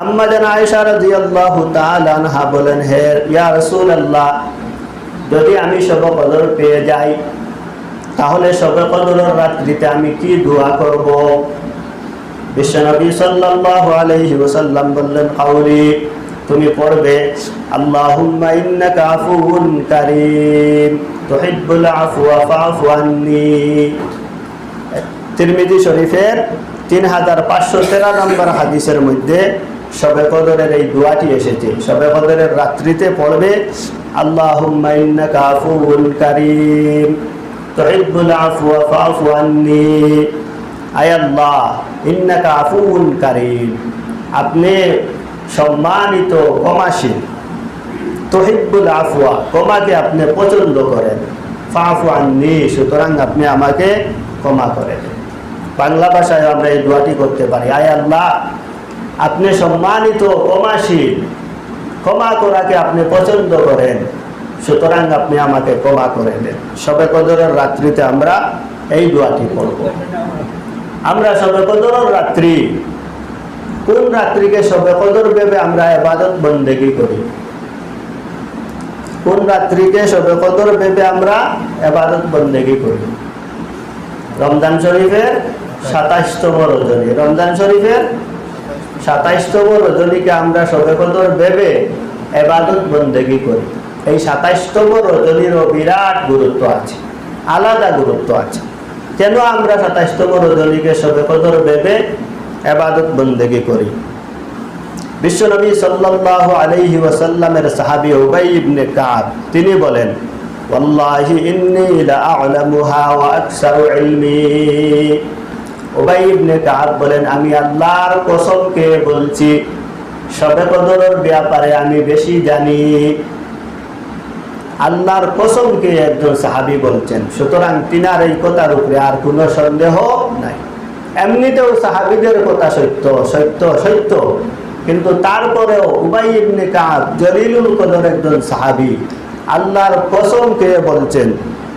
আম্মা জান আয়েশা রাদিয়াল্লাহু তাআলা আনহা বলেন, হে, ইয়া রাসূলুল্লাহ, যদি আমি সব কদর পেয়ে যাই, তাহলে সবে কদরের রাত্রিতে আমি কি দোয়া করব? বিশ্বনবী সাল্লাল্লাহু আলাইহি ওয়াসাল্লাম বললেন কাউলি তুমি পড়বে, আল্লাহুম্মা ইন্নাকা আফুউন কারীম, তুহিব্বুল আফওয়া ফাআফু আন্নি। তিরমিজি শরীফের তিন হাজার পাঁচশো তেরো নম্বর হাদিসের মধ্যে সবে কদরের এই দোয়াটি এসেছে। সবে কদরের রাত্রিতে পড়বে আফুউন কারীম, তুহিব্বুল আফওয়া ফাআফু আন্নি, আয় আল্লাহ, ইন্নাকা আফুউন কারীম। আপনি সম্মানিত ক্ষমাশীল, তহিব্বুল আফওয়া ক্ষমাকে আপনি পছন্দ করেন ফাফু আননি, সুতরাং আপনি আমাকে ক্ষমা করেন। বাংলা ভাষায় আমরা এই দোয়াটি করতে পারি, আয় আল্লাহ আপনি সম্মানিত ক্ষমাশীল, ক্ষমা করাকে আপনি পছন্দ করেন, সুতরাং আপনি আমাকে ক্ষমা করে দেন। সবে কদরের রাত্রিতে আমরা এই দোয়াটি পড়ব। আমরা সবে কদরের রাত্রি, কোন রাত্রিকে সবে কদর ভেবে আমরা এবাদত বন্দেগি করি? কোন রাত্রিকে সবে কদর ভেবে আমরা এবাদত বন্দেগি করি? রমজান শরীফের সাতাইশতম রজনী রমজান শরীফের সাতাইশতম রজনীকে আমরা সবে কদর ভেবে এবাদত বন্দেগি করি। এই সাতাইশতম রজনীরও বিরাট গুরুত্ব আছে, আলাদা গুরুত্ব আছে। কেন আমরা সাতাইশতম রজনীকে সবে কদর ভেবে এবাদত বন্দেগি করি? বিশ্বনবী সাল্লাল্লাহু আলাইহি ওয়াসাল্লামের সাহাবী উবাই ইবনে কাব, তিনি বলেন, ওয়াল্লাহি ইন্নী লাআলামুহা ওয়া আকসারু বলেন, আমি আল্লাহর কসমকে বলছি, সবে কদরের ব্যাপারে আমি বেশি জানি। আল্লাহর কসমকে একজন সাহাবী বলছেন, সুতরাং তিনার এই কথার উপরে আর কোনো সন্দেহ নাই। এমনিতেও সাহাবিদের কথা সত্য সত্য সত্য। কিন্তু তারপরেও উবাই ইবনে কাব জলিলুল কদর একজন সাহাবি আল্লাহর কসম কে বলছেন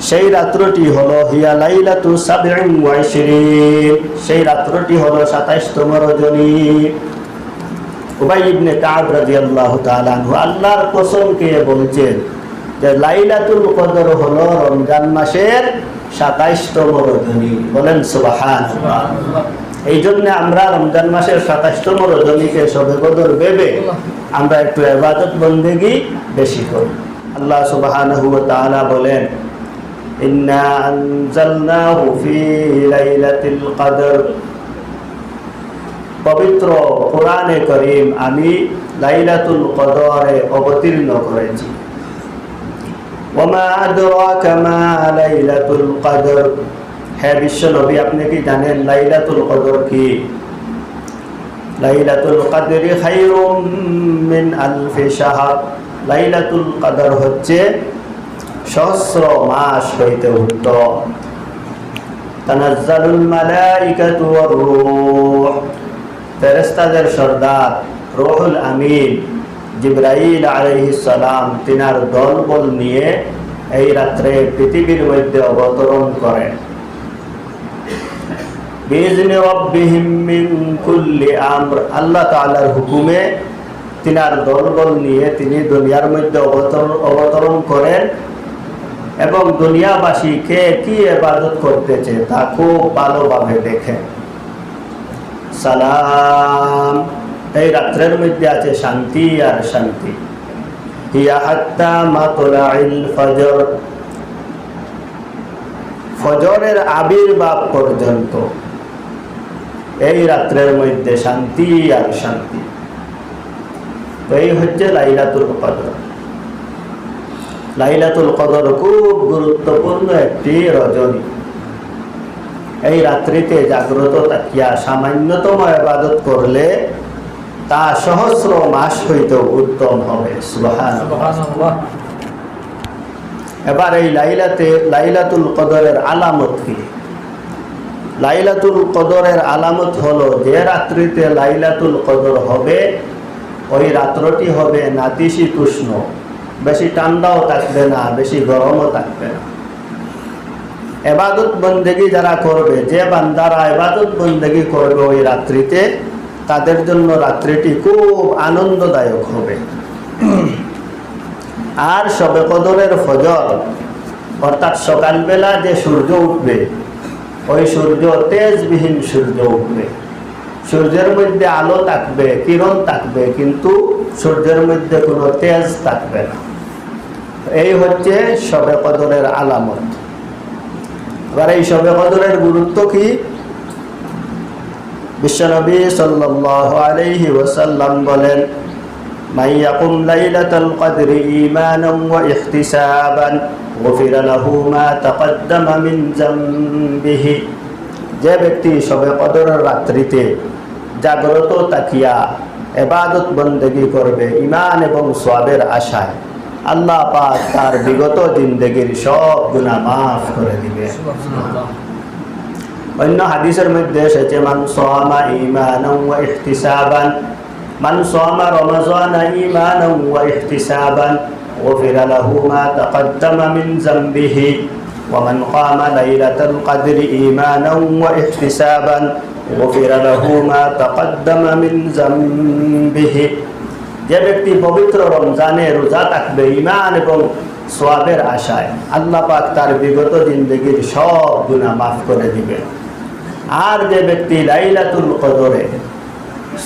সেই রাত্রটি হলো হিয়া লাইলাতু সাবঈন ওয়া সেই রাত্রটি হলো 27তম রজনী। উবাই ইবনে কাব রাদিয়াল্লাহু তাআলা আল্লাহর যে লাইলাতুল কদর হলো রমজান মাসের 27তম রজনী। বলেন সুবহানাল্লাহ। এই জন্য আমরা রমজান মাসের সাতাশতম রজনীকে সবে কদর ভেবে আমরা একটু এবাদত বন্দেগি বেশি করি। আল্লাহ তাআলা বলেন ইন্না আনজালনাহু ফি লাইলাতিল কদর। পবিত্র কোরআনে করিম আমি লাইলাতুল কদরে অবতীর্ণ করেছি। মা লাইলাতুল কদর। হ্যাঁ বিশ্ব নবী, আপনি কি জানেন লাইলাতুল কদর কি? লাইলাতুল কদরি খায়রুম মিন আলফি শাহর। লাইলাতুল কদর হচ্ছে সহস্র মাস হইতে উত্তম সর্দার আমিন জিব্রাইল তিনার দলবল নিয়ে এই রাত্রে পৃথিবীর মধ্যে অবতরণ করেন। আল্লাহ হুকুমে তিনার দলবল নিয়ে তিনি দুনিয়ার মধ্যে অবতরণ করেন। এবং দুনিয়াবাসী কে কি ইবাদত করতেছে তা খুব ভালোভাবে দেখে। সালাম। এই রাত্রের মধ্যে আছে শান্তি আর শান্তি। ফজর। ফজরের আবির্ভাব পর্যন্ত। এই রাত্রের মধ্যে শান্তি আর শান্তি। এই হচ্ছে লাইলাতুল কদর। লাইলাতুল কদর খুব গুরুত্বপূর্ণ একটি রজনী। এই রাত্রিতে জাগ্রত তাকিয়া সামান্যতম আবাদত করলে তা সহস্র মাস হইতেও উত্তম হবে। এবার এই লাইলাতে লাইলাতুল কদরের আলামত কি? লাইলাতুল কদরের আলামত হলো যে রাত্রিতে লাইলাতুল কদর হবে, ওই রাত্রটি হবে নাতিশীতোষ্ণ। বেশি ঠান্ডাও থাকবে না, বেশি গরমও থাকবে না। এবাদত বন্দেগি যারা করবে, যে বান্দারা এবাদত বন্দেগি করবে ওই রাত্রিতে, তাদের জন্য রাত্রিটি খুব আনন্দদায়ক হবে। আর সবে কদরের ফজর, অর্থাৎ সকালবেলা যে সূর্য উঠবে, ওই সূর্য তেজবিহীন সূর্য উঠবে। সূর্যের মধ্যে আলো থাকবে, কিরণ থাকবে, কিন্তু সূর্যের মধ্যে কোনো তেজ থাকবে না এই হচ্ছে সবে কদরের আলামত এবার এই সবে কদরের গুরুত্ব কি বিশ্বনবী সাল্লাল্লাহু আলাইহি ওয়াসাল্লাম বলেন من يقم ليلة القدر إيمانا واحتسابا غفر له ما تقدم من ذنبه যে ব্যক্তি সবে কদরের রাত্রিতে জাগ্রত তাকিয়া এবাদত বন্দেগি করবে ইমান এবং সোয়াবের আশায় আল্লাহ পাক তার বিগত জিন্দগির সব গুণা মাফ করে দিবে অন্য হাদিসের মধ্যে এসেছে মান সোয়ামা ইমানান ওয়া ইহতিসাবান মান সোয়ামা রমাজানা ইমানান ওয়া ইহতিসাবান غفر له ما تقدم من ذنبه ومن قام ليلة القدر إيمانا واحتسابا গফির লাহু মা তাকাদ্দামা মিন জামবিহি। যে ব্যক্তি পবিত্র রমজানে রোজা থাকবে ইমান এবং সোয়াবের আশায় আল্লাহ পাক তার বিগত জিন্দগির সব গুণা মাফ করে দিবে আর যে ব্যক্তি লাইলাতুল কদরে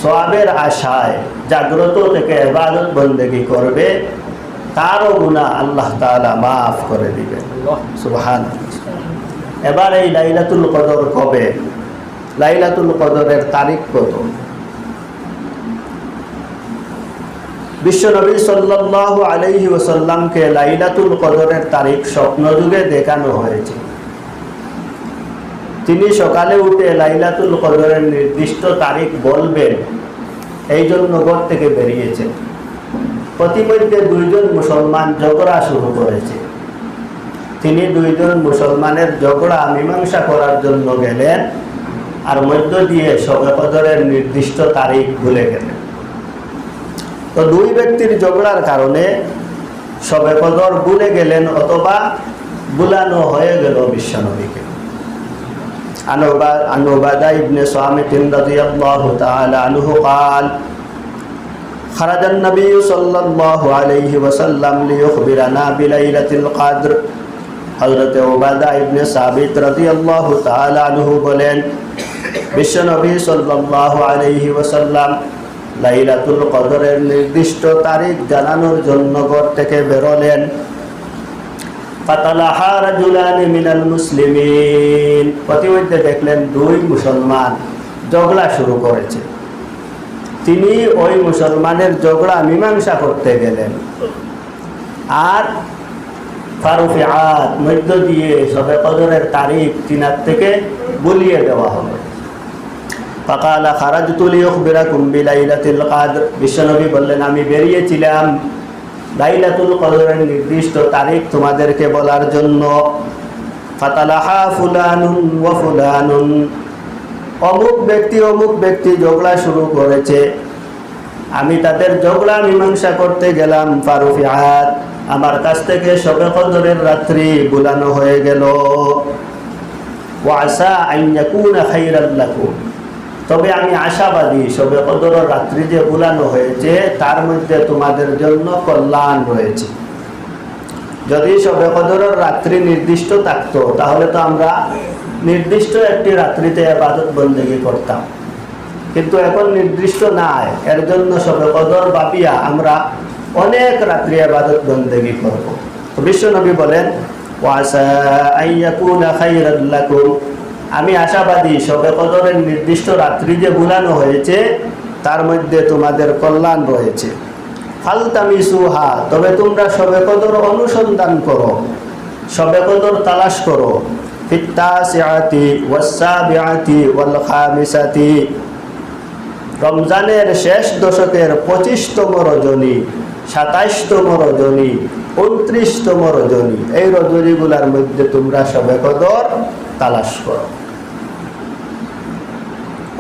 সোয়াবের আশায় জাগ্রত থেকে এবাদত বন্দেগি করবে তারও গুণা আল্লাহ তালা মাফ করে দিবে সুবহান এবার এই লাইলাতুল কদর কবে? লাইলাতুল কদরের তারিখ কত বিশ্বনবী সাল্লাল্লাহু আলাইহি ওয়াসাল্লামকে লাইলাতুল কদরের তারিখ স্বপ্নযুগে দেখানো হয়েছে। তিনি সকালে উঠে লাইলাতুল কদরের নির্দিষ্ট তারিখ বলবেন, এই জন্য ঘর থেকে বেরিয়েছেন। প্রতিমধ্যে দুইজন মুসলমান ঝগড়া শুরু করেছে। তিনি দুইজন মুসলমানের ঝগড়া মীমাংসা করার জন্য গেলেন। আর মধ্য দিয়ে শবে কদরের নির্দিষ্ট তারিখ ভুলে গেলেন তো দুই ব্যক্তির ঝগড়ার কারণে সবে কদর ভুলে গেলেন অথবা বুলানো হয়ে গেল বিশ্বনবীকে عن عبادة بن صامت رضي الله تعالى عنه قال خرج النبي صلى الله عليه وسلم ليخبرنا بليلة القدر হজরত ওবাদা ইবনে সাবিত রাদিয়াল্লাহু তাআলা আনহু বলেন বিশ্বনবী সাল্লাল্লাহু আলাইহি ওয়াসাল্লাম লাইলাতুল কদরের নির্দিষ্ট তারিখ জানানোর জন্য ঘর থেকে বেরোলেন। প্রতিমধ্যে দেখলেন দুই মুসলমান ঝগড়া শুরু করেছে। তিনি ওই মুসলমানের ঝগড়া মীমাংসা করতে গেলেন। আর ফারুফিয়াত, মধ্য দিয়ে সবে কদরের তারিখ তিনার থেকে বলিয়ে দেওয়া হবে। ফাকালা খারাজতু লিউখবিরাকুম বিলাইলাতিল কদর। বিশ্বনবী বললেন, আমি বেরিয়েছিলাম লাইলাতুল কদরের নির্দিষ্ট তারিখ তোমাদেরকে বলার জন্য। ফাতালাহা ফুলানুন ওয়া ফুলানুন। অমুক ব্যক্তি অমুক ব্যক্তি ঝগড়া শুরু করেছে। আমি তাদের ঝগড়া মীমাংসা করতে গেলাম ফারুফিয়াত। আমার কাছ থেকে সবে কদরের রাত্রি বুলানো হয়ে গেল। তবে আমি আশাবাদী, সবে কদরের রাত্রি যে বুলানো হয়েছে, তার মধ্যে তোমাদের জন্য কল্যাণ রয়েছে। যদি সবে কদরের রাত্রি নির্দিষ্ট থাকতো, তাহলে তো আমরা নির্দিষ্ট একটি রাত্রিতে আবাদত বন্দেগি করতাম। কিন্তু এখন নির্দিষ্ট নাই। এর জন্য সবে কদর বাপিয়া আমরা অনেক রাত্রি আবাদত বন্দেগি করব। তো বিশ্বনবী বলেন আমি আশাবাদী সবে কদরের নির্দিষ্ট রাত্রি যে বুলানো হয়েছে, তার মধ্যে তোমাদের কল্যাণ রয়েছে। ফালতামি সুহা তবে তোমরা সবে কদর অনুসন্ধান করো সবে কদর তালাশ করো। ফিত্তাসিআতি ওয়াসাবিআতি ওয়াল খামিসাতি রমজানের শেষ দশকের পঁচিশতম রজনী সাতাইশতম রজনী উনত্রিশতম রজনী এই রজনীগুলার মধ্যে তোমরা সবে কদর তালাশ করো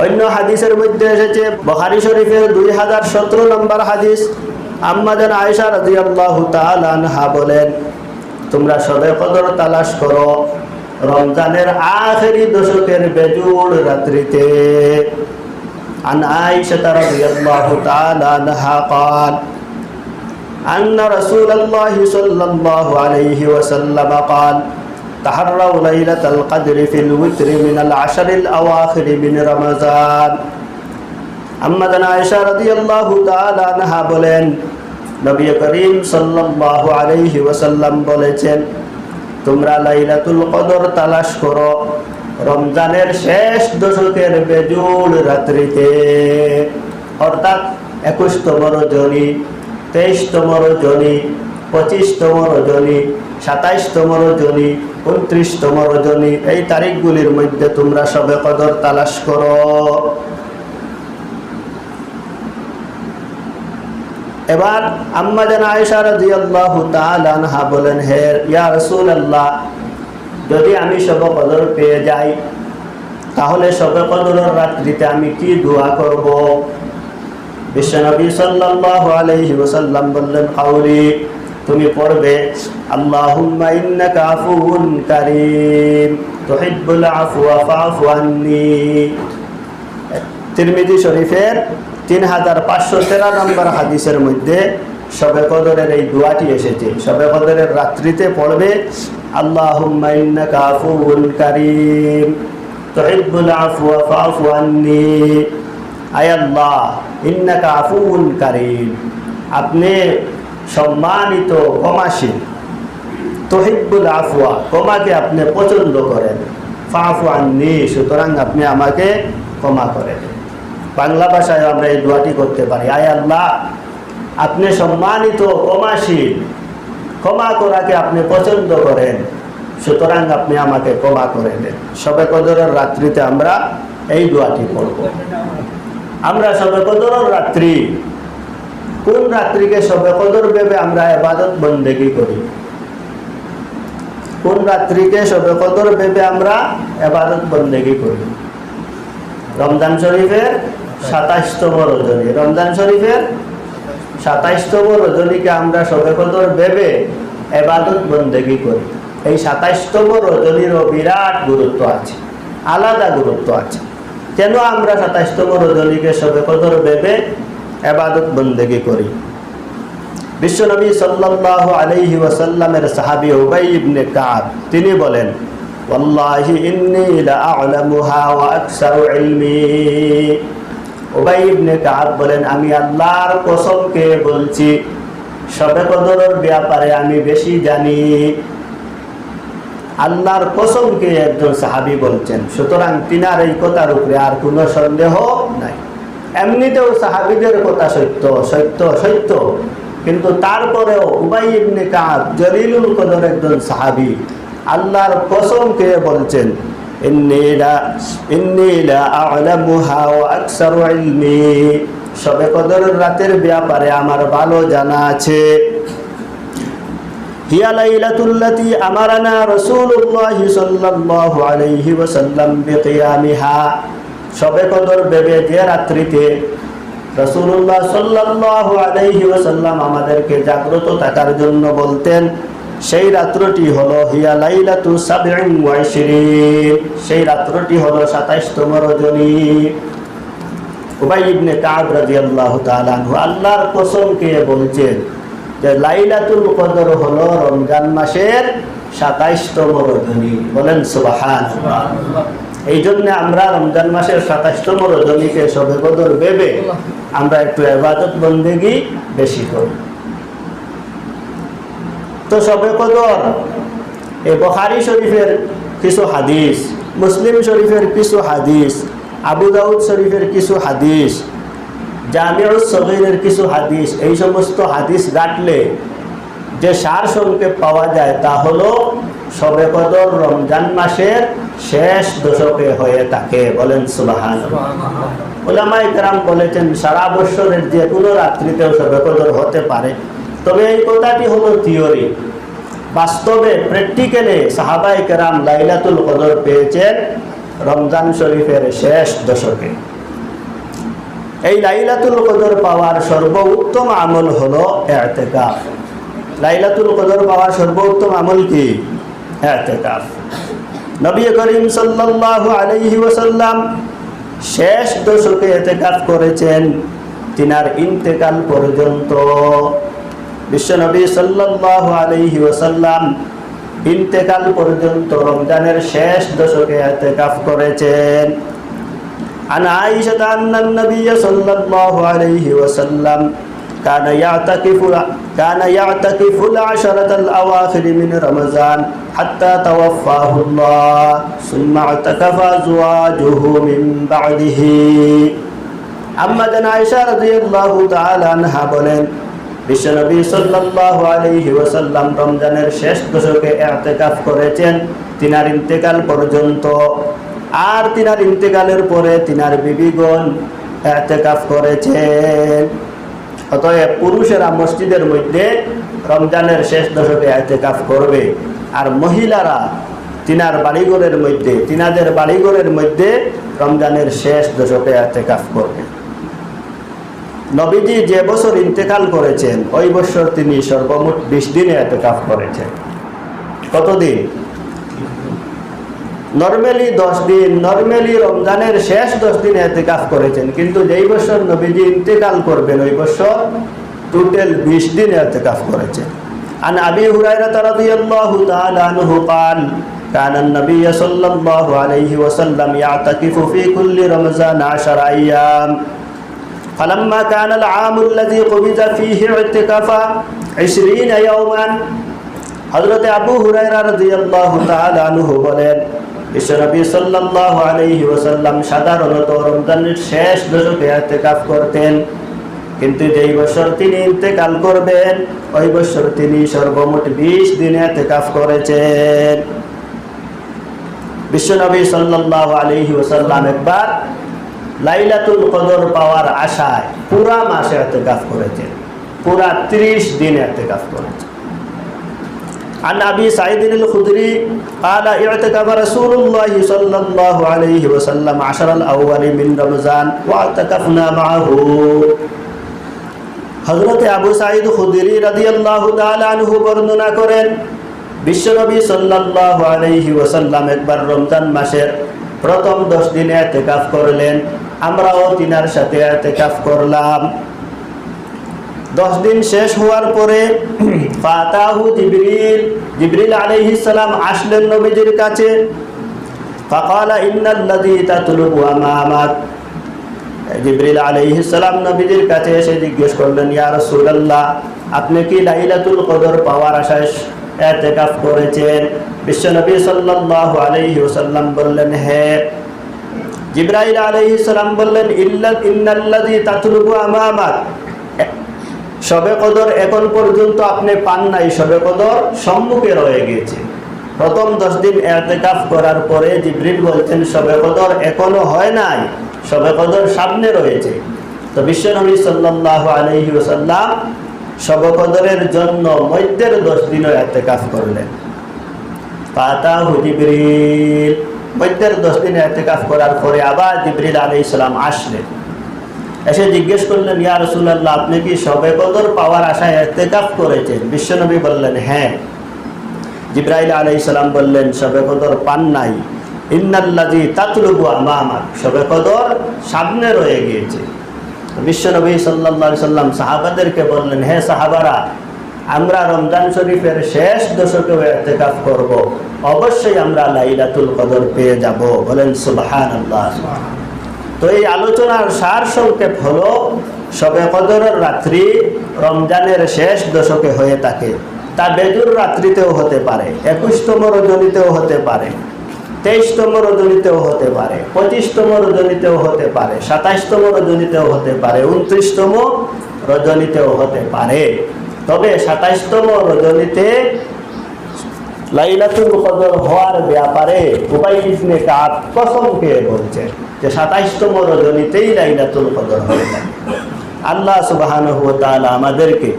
অন্য হাদিসের মধ্যে এসেছে বখারি শরীফের দুই হাজার সতেরো নম্বর হাদিস আম্মাজান আয়সা রাজি আল্লাহ আনহা বলেন তোমরা সবে কদর তালাশ করো রমজানের আখেরি দশকের বেজুড় রাত্রিতে عن عائشة رضي الله تعالى عنها قال أن رسول الله صلى الله عليه وسلم قال تحروا ليلة القدر في الوتر من العشر الأواخر من رمضان أما عائشة رضي الله تعالى عنها বলেন নবী করিম সাল্লাল্লাহু আলাইহি ওয়াসাল্লাম বলেছেন তোমরা লাইলাতুল কদর তালাশ করো রমজানের শেষ দশকের বেজুড় রাত্রিতে অর্থাৎ একুশতম রজনী তেইশতম রজনী, পঁচিশতম রজনী, সাতাইশতম রজনী, উনত্রিশতম রজনী, এই তারিখগুলির মধ্যে তোমরা সবে কদর তালাশ করো। এবার আম্মা জান আয়েশা রাদিয়াল্লাহু তাআলা আনহা বলেন, হে, ইয়া রাসূলুল্লাহ, যদি আমি সবে কদর পেয়ে যাই, তাহলে সবে কদরের রাত্রিতে আমি কি দোয়া করব? বিশ্বনবী সাল্লাল্লাহু আলাইহি ওয়াসাল্লাম বললেন কাউলি তুমি পড়বে, আল্লাহুম্মা ইন্নাকা আফুউন কারীম, তুহিব্বুল আফওয়া ফাআফু আন্নী। তিরমিজি শরীফের তিন হাজার পাঁচশো তেরো নম্বর হাদিসের মধ্যে সবে কদরের এই দোয়াটি এসেছে। সবে কদরের রাত্রিতে পড়বে, আল্লাহুম্মা ইন্নাকা আফুউন কারীম, তুহিব্বুল আফওয়া ফাআফু আন্নী। আয় আল্লাহ, ইন্নাকা আফুউন কারীম। আপনি সম্মানিত ক্ষমাশীল, তহিব্বুল আফওয়া, ক্ষমাকে আপনি পছন্দ করেন। ফাফু আননি, সুতরাং আপনি আমাকে ক্ষমা করেন। বাংলা ভাষায় আমরা এই দোয়াটি করতে পারি। আয় আল্লাহ, আপনি সম্মানিত ক্ষমাশীল, ক্ষমা করাকে আপনি পছন্দ করেন, সুতরাং আপনি আমাকে ক্ষমা করে দেন। সবে কদরের রাত্রিতে আমরা এই দোয়াটি পড়ব। আমরা সবে কদরের রাত্রি। কোন রাত্রিকে সবে কদর ভেবে আমরা এবাদত বন্দেগি করি? কোন রাত্রিকে সবে কদর ভেবে আমরা এবাদত বন্দেগি করি? রমজান শরীফের সাতাইশতম রজনী। রমজান শরীফের সাতাইশতম রজনীকে আমরা সবে কদর ভেবে এবাদত বন্দেগি করি। এই সাতাইশতম রজনীরও বিরাট গুরুত্ব আছে, আলাদা গুরুত্ব আছে। কেন আমরা সাতাইশতম রজনীকে সবে কদর ভেবে এবাদত বন্দেগি করি। বিশ্বনবী সাল্লাল্লাহু আলাইহি ওয়াসাল্লামের সাহাবী উবাই ইবনে কাব, তিনি বলেন, ওয়াল্লাহি ইন্নী লাআলামুহা ওয়া আকসারু ইলমি। উবাই বলেন, আমি আল্লাহর কসমকে বলছি, সবে কদরের ব্যাপারে আমি বেশি জানি। আল্লাহর কসমকে একজন সাহাবি বলছেন। সুতরাং তিনার এই কথার উপরে আর কোনো সন্দেহ নাই। এমনিতেও সাহাবিদের কথা সত্য সত্য সত্য। কিন্তু তারপরেও উবাই ইবনে কাব জলিলুল কদর একজন সাহাবি আল্লাহর কসম কে বলছেন সবে কদরের রাতের ব্যাপারে আমার ভালো জানা আছে। হিয়া লাইলাতুল্লাতি আমারানা রাসূলুল্লাহ সাল্লাল্লাহু আলাইহি ওয়াসাল্লাম বিকিয়ামিহা। সবে কদর ভেবে যে রাত্রিতে রসুল্লাহ সাল্লাহ আলাইহি ওসাল্লাম আমাদেরকে জাগ্রত থাকার জন্য বলতেন, সেই রাত্রটি হলো হিয়া লাইলাতু ওয়া সেই রাত্রটি হলো 27তম রজনী। উবাই ইবনে কাব রাদিয়াল্লাহু তাআলা আনহু আল্লাহর কসম কে বলছেন যে লাইলাতুল কদর হলো রমজান মাসের 27তম রজনী। বলেন সুবহানাল্লাহ। এই জন্য আমরা রমজান মাসের সাতাশতম রজনীকে সবে কদর ভেবে আমরা একটু এবাদত বন্দেগি বেশি করি। তো সবে কদর, এই বখারি শরীফের কিছু হাদিস, মুসলিম শরীফের কিছু হাদিস, আবু দাউদ শরীফের কিছু হাদিস জামিউস সগীরের কিছু হাদিস এই সমস্ত হাদিস গাটলে যে সার সংক্ষেপ পাওয়া যায় তা হলো সবে কদর রমজান মাসের শেষ দশকে হয়ে থাকে। বলেন সুবাহান ওলামাই কেরাম বলেছেন সারা বছরের যে কোনো রাত্রিতেও সবে কদর হতে পারে। তবে এই কথাটি হলো থিওরি। বাস্তবে প্র্যাকটিক্যালে সাহাবাই কেরাম লাইলাতুল কদর পেয়েছেন রমজান শরীফের শেষ দশকে। এই লাইলাতুল কদর পাওয়ার সর্বোত্তম আমল হলো এতেকাফ। লাইলাতুল কদর পাওয়ার সর্বোত্তম আমল কি? এতেকাফ। নবী করিম সাল্লাল্লাহু আলাইহি ওয়াসাল্লাম শেষ দশকে এতেকাফ করেছেন, তিনার ইন্তেকাল পর্যন্ত। বিশ্বনবী সাল্লাল্লাহু আলাইহি ওয়াসাল্লাম ইন্তেকাল পর্যন্ত রমজানের শেষ দশকে এতেকাফ করেছেন। عن عائشة أن النبي صلى الله عليه وسلم كان يعتكف كان يعتكف العشرة الأواخر من رمضان حتى توفاه الله ثم اعتكف أزواجه من بعده أما جن عائشة رضي الله تعالى عنها বলেন বিশ্বনবী সাল্লাল্লাহু আলাইহি ওয়াসাল্লাম রমজানের শেষ দশকে ইতিকাফ করেছেন তিনার ইন্তেকাল পর্যন্ত আর তিনার ইন্তেকালের পরে তিনার বিবিগণ এতেকাফ করেছেন। অতএব পুরুষেরা মসজিদের মধ্যে রমজানের শেষ দশকে এতেকাফ করবে। আর মহিলারা তিনার বাড়িঘরের মধ্যে, তিনাদের বাড়িঘরের মধ্যে রমজানের শেষ দশকে এতেকাফ করবে। নবীজি যে বছর ইন্তেকাল করেছেন, ওই বছর তিনি সর্বমোট বিশ দিনে এতেকাফ করেছেন। কতদিন? নর্মালি দশ দিন নর্মালি রমজানের শেষ দশ দিন এতেকাফ করেছেন কিন্তু যেই বছর নবীজি ইন্তেকাল করবেন ওই বছর টোটাল বিশ দিন এতেকাফ করেছেন عن أبي هريرة رضي الله تعالى عنه قال كان النبي صلى الله عليه وسلم يعتكف في كل رمضان عشر أيام فلما كان العام الذي قبض فيه اعتكف عشرين يوما হজরতে আবু হুরাইরা রাদিয়াল্লাহু তাআলা আনহু বলেন বিশ্বনবী সাধারণত রমজানের শেষ দশকে করতেন। কিন্তু যেই বছর তিনি ইন্তেকাল করবেন, ওই বছর তিনি সর্বমোট করেছেন। বিশ্বনবী সাল্লাল্লাহু আলাইহি ওয়াসাল্লাম একবার লাইলাতুল কদর পাওয়ার আশায় পুরা মাসে ইতিকাফ করেছেন। পুরা 30 দিন ইতিকাফ করেছেন। عن أبي سعيد الخدري قال اعتكف رسول الله صلى الله عليه وسلم عشر الأول من رمضان واعتكفنا معه হজরতে আবু সাইদ খুদিরি রাদিয়াল্লাহু তাআলা আনহু বর্ণনা করেন বিশ্বনবী সাল্লাল্লাহু আলাইহি ওয়াসাল্লাম একবার রমজান মাসের প্রথম দশ দিনে এতেকাফ করলেন আমরাও তিনার সাথে এতেকাফ করলাম দশ দিন শেষ হওয়ার পরে ফাতাহু জিবরিল জিবরিল আলাইহিস সালাম আসলেন নবীজির কাছে। ফাকালা ইন্নাল্লাযী তাতলুবু আমামাক। জিবরিল আলাইহিস সালাম নবীজির কাছে এসে জিজ্ঞেস করলেন, ইয়া রাসূলুল্লাহ, আপনি কি লাইলাতুল কদর পাওয়ার আশায় ইতিকাফ করেছেন? বিশ্বনবী সাল্লাল্লাহু আলাইহি ওয়াসাল্লাম বললেন হ্যাঁ জিবরাইল আলাইহিস সালাম বললেন, ইল্লা ইন্নাল্লাযী তাতলুবু আমামাক। সবে কদর এখন পর্যন্ত আপনি পান নাই। সবে কদর সম্মুখে রয়ে গেছে। প্রথম দশ দিন এতেকাফ করার পরে জিব্রিল বলছেন সবে কদর এখনও হয় নাই। সবে কদর সামনে রয়েছে। তো বিশ্বনবী সাল্লাহ আলহি ওসাল্লাম সবে কদরের জন্য মধ্যের দশ দিনও এতেকাফ করলেন। পাতা জিব্রিল। মধ্যের দশ দিন এতেকাফ করার পরে আবার জিব্রিল আলি ইসলাম আসলেন। এসে জিজ্ঞেস করলেন, ইয়া রসুল্লাহ আপনি কি সবে কদর পাওয়ার আশায় এতেকাফ করেছেন? বিশ্বনবী বললেন হ্যাঁ। জিব্রাইল আলাই সালাম বললেন, সবে কদর পান নাই। ইন্নাল্লাজি তাতলুবু আমামাক। সবে কদর সামনে রয়ে গিয়েছে। বিশ্বনবী সাল্লাহ সাল্লাম সাহাবাদেরকে বললেন, হে সাহাবারা, আমরা রমজান শরীফের শেষ দশকে এতেকাফ করব। অবশ্যই আমরা লাইলাতুল কদর পেয়ে যাব। বলেন সুবহান আল্লাহ তো এই আলোচনার সার সংক্ষেপ হলো, সবে কদরের রাত্রি রমজানের শেষ দশকে হয়ে থাকে। তা বেজুর রাত্রিতেও হতে পারে, একুশতম রজনীতেও হতে পারে, তেইশতম রজনীতেও হতে পারে, পঁচিশতম রজনীতেও হতে পারে, সাতাইশতম রজনীতেও হতে পারে, উনত্রিশতম রজনীতেও হতে পারে। তবে সাতাইশতম রজনীতে লাইলাতুল কদর হওয়ার ব্যাপারে উবাই ইবনে কাব কসম খেয়ে বলছেন। যে সাতাইশতম রজনীতেই লাইলাতুল কদর হয়ে থাকে আল্লাহ সুবাহান আমাদেরকে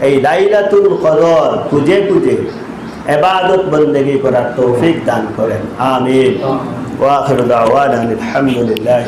এই লাইলাতুল কদর খুঁজে খুঁজে এবাদত বন্দেগি করার তৌফিক দান করেন। আমিন। ওয়াখির দাওয়ানা আলহামদুলিল্লাহ